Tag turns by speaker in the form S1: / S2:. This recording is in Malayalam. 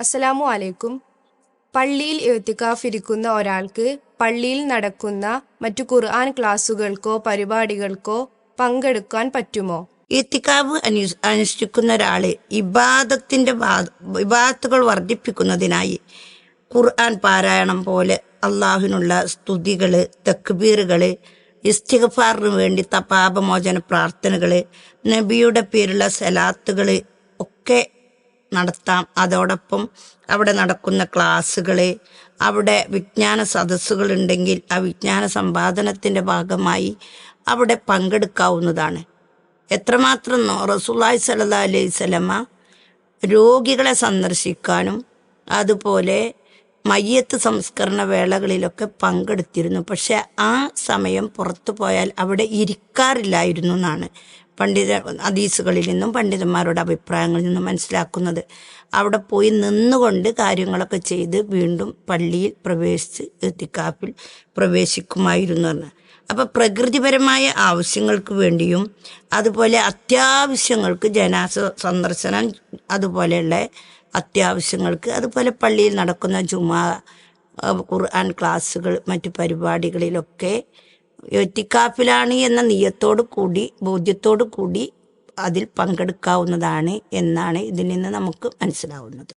S1: അസ്സലാമു അലൈക്കും പള്ളിയിൽ എത്തിക്കാഫിരിക്കുന്ന ഒരാൾക്ക് പള്ളിയിൽ നടക്കുന്ന മറ്റു ഖുർആൻ ക്ലാസുകൾക്കോ പരിപാടികൾക്കോ പങ്കെടുക്കാൻ പറ്റുമോ?
S2: ഇത്തിക്കാവ് അനു അനുഷ്ഠിക്കുന്ന ഒരാൾ ഇബാദത്തിന്റെ ഇബാദത്തുകൾ വർദ്ധിപ്പിക്കുന്നതിനായി ഖുർആൻ പാരായണം പോലെ അള്ളാഹുവിനുള്ള സ്തുതികൾ തക്ബീറുകൾ ഇസ്തിഗഫാറിന് വേണ്ടി തപാപമോചന പ്രാർത്ഥനകൾ നബിയുടെ പേരുള്ള സലാത്തുകൾ ഒക്കെ നടത്താം. അതോടൊപ്പം അവിടെ നടക്കുന്ന ക്ലാസ്സുകൾ അവിടെ വിജ്ഞാന സദസ്സുകളുണ്ടെങ്കിൽ ആ വിജ്ഞാന സമ്പാദനത്തിന്റെ ഭാഗമായി അവിടെ പങ്കെടുക്കാവുന്നതാണ്. എത്രമാത്രം റസൂലായ് സല്ലാ അലൈഹി സ്വലമ രോഗികളെ സന്ദർശിക്കാനും അതുപോലെ മയ്യത്ത് സംസ്കരണ വേളകളിലൊക്കെ പങ്കെടുത്തിരുന്നു. പക്ഷെ ആ സമയം പുറത്തു പോയാൽ അവിടെ ഇരിക്കാറില്ലായിരുന്നു എന്നാണ് പണ്ഡിത അദീസുകളിൽ നിന്നും പണ്ഡിതന്മാരുടെ അഭിപ്രായങ്ങളിൽ നിന്നും മനസ്സിലാക്കുന്നത്. അവിടെ പോയി നിന്നുകൊണ്ട് കാര്യങ്ങളൊക്കെ ചെയ്ത് വീണ്ടും പള്ളിയിൽ പ്രവേശിച്ച് എത്തിക്കാപ്പിൽ പ്രവേശിക്കുമായിരുന്നു എന്ന് അപ്പം പ്രകൃതിപരമായ ആവശ്യങ്ങൾക്ക് വേണ്ടിയും അതുപോലെ അത്യാവശ്യങ്ങൾക്ക് ജനാസ സന്ദർശനം അതുപോലെയുള്ള അത്യാവശ്യങ്ങൾക്ക് അതുപോലെ പള്ളിയിൽ നടക്കുന്ന ജുമാ ഖുർആൻ ക്ലാസ്സുകൾ മറ്റു പരിപാടികളിലൊക്കെ എത്തിക്കാപ്പിലാണ് എന്ന നിയത്തോടു കൂടി ബോധ്യത്തോടു കൂടി അതിൽ പങ്കെടുക്കാവുന്നതാണ് എന്നാണ് ഇതിൽ നിന്ന് നമുക്ക് മനസ്സിലാവുന്നത്.